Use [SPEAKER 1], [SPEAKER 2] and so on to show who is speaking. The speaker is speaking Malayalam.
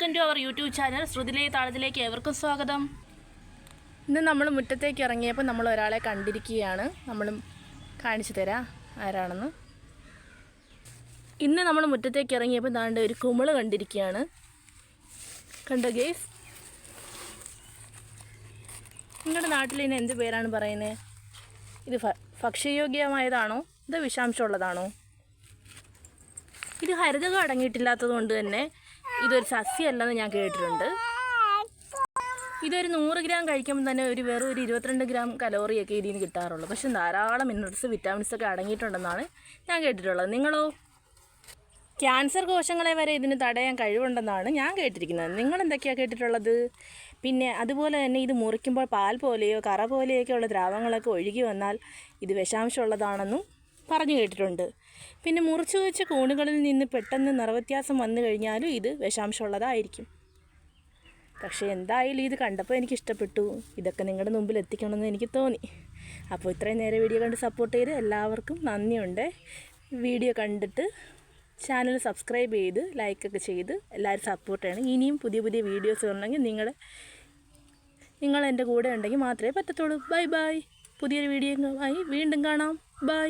[SPEAKER 1] Welcome to our YouTube channel ശ്രുതിലേ താളത്തിലേക്ക് ഏവർക്കും സ്വാഗതം.
[SPEAKER 2] ഇന്ന് നമ്മൾ മുറ്റത്തേക്ക് ഇറങ്ങിയപ്പോൾ നമ്മൾ ഒരാളെ കണ്ടിരിക്കുകയാണ്. നമ്മളും കാണിച്ചു തരാം ആരാണെന്ന്. ഇന്ന് നമ്മൾ മുറ്റത്തേക്ക് ഇറങ്ങിയപ്പോൾ ദാണ്ട് ഒരു കുമിൾ കണ്ടിരിക്കുകയാണ്. കണ്ടോ ഗേസ്? നിങ്ങളുടെ നാട്ടിൽ ഇതിന് എന്ത് പേരാണ് പറയുന്നത് ഇത് ഭക്ഷ്യയോഗ്യമായതാണോ? ഇത് വിഷാംശമുള്ളതാണോ? ഇത് ഹരിതകം അടങ്ങിയിട്ടില്ലാത്തത് കൊണ്ട് തന്നെ ഇതൊരു സസ്യമല്ലെന്ന് ഞാൻ കേട്ടിട്ടുണ്ട്. ഇതൊരു നൂറ് ഗ്രാം കഴിക്കുമ്പോൾ തന്നെ ഒരു വെറും ഒരു ഇരുപത്തിരണ്ട് ഗ്രാം കലോറിയൊക്കെ ഇതിൽ നിന്ന് കിട്ടാറുള്ളൂ. പക്ഷെ ധാരാളം മിനറൽസ് വിറ്റാമിൻസ് ഒക്കെ അടങ്ങിയിട്ടുണ്ടെന്നാണ് ഞാൻ കേട്ടിട്ടുള്ളത്. നിങ്ങളോ? ക്യാൻസർ കോശങ്ങളെ വരെ ഇതിന് തടയാൻ കഴിവുണ്ടെന്നാണ് ഞാൻ കേട്ടിരിക്കുന്നത്. നിങ്ങൾ എന്തൊക്കെയാണ് കേട്ടിട്ടുള്ളത്? പിന്നെ അതുപോലെ തന്നെ ഇത് മുറിക്കുമ്പോൾ പാൽ പോലെയോ കറ പോലെയൊക്കെ ഉള്ള ദ്രാവങ്ങളൊക്കെ ഒഴുകി വന്നാൽ ഇത് വിഷാംശമുള്ളതാണെന്നും പറഞ്ഞു കേട്ടിട്ടുണ്ട്. പിന്നെ മുറിച്ചു വെച്ച കോണുകളിൽ നിന്ന് പെട്ടെന്ന് നിറവ്യത്യാസം വന്നു കഴിഞ്ഞാലും ഇത് വിഷാംശമുള്ളതായിരിക്കും. പക്ഷേ എന്തായാലും ഇത് കണ്ടപ്പോൾ എനിക്ക് ഇഷ്ടപ്പെട്ടു ഇതൊക്കെ നിങ്ങളുടെ മുമ്പിൽ എത്തിക്കണമെന്ന് എനിക്ക് തോന്നി. അപ്പോൾ ഇത്രയും നേരം വീഡിയോ കണ്ട് സപ്പോർട്ട് ചെയ്ത് എല്ലാവർക്കും നന്ദിയുണ്ട്. വീഡിയോ കണ്ടിട്ട് ചാനൽ സബ്സ്ക്രൈബ് ചെയ്ത് ലൈക്കൊക്കെ ചെയ്ത് എല്ലാവരും സപ്പോർട്ട് ചെയ്യണം. ഇനിയും പുതിയ പുതിയ വീഡിയോസ് ഉണ്ടെങ്കിൽ നിങ്ങൾ നിങ്ങൾ എന്റെ കൂടെ ഉണ്ടെങ്കിൽ മാത്രമേ പറ്റത്തുള്ളൂ. ബൈ ബൈ പുതിയൊരു വീഡിയോ ആയി വീണ്ടും കാണാം. ബൈ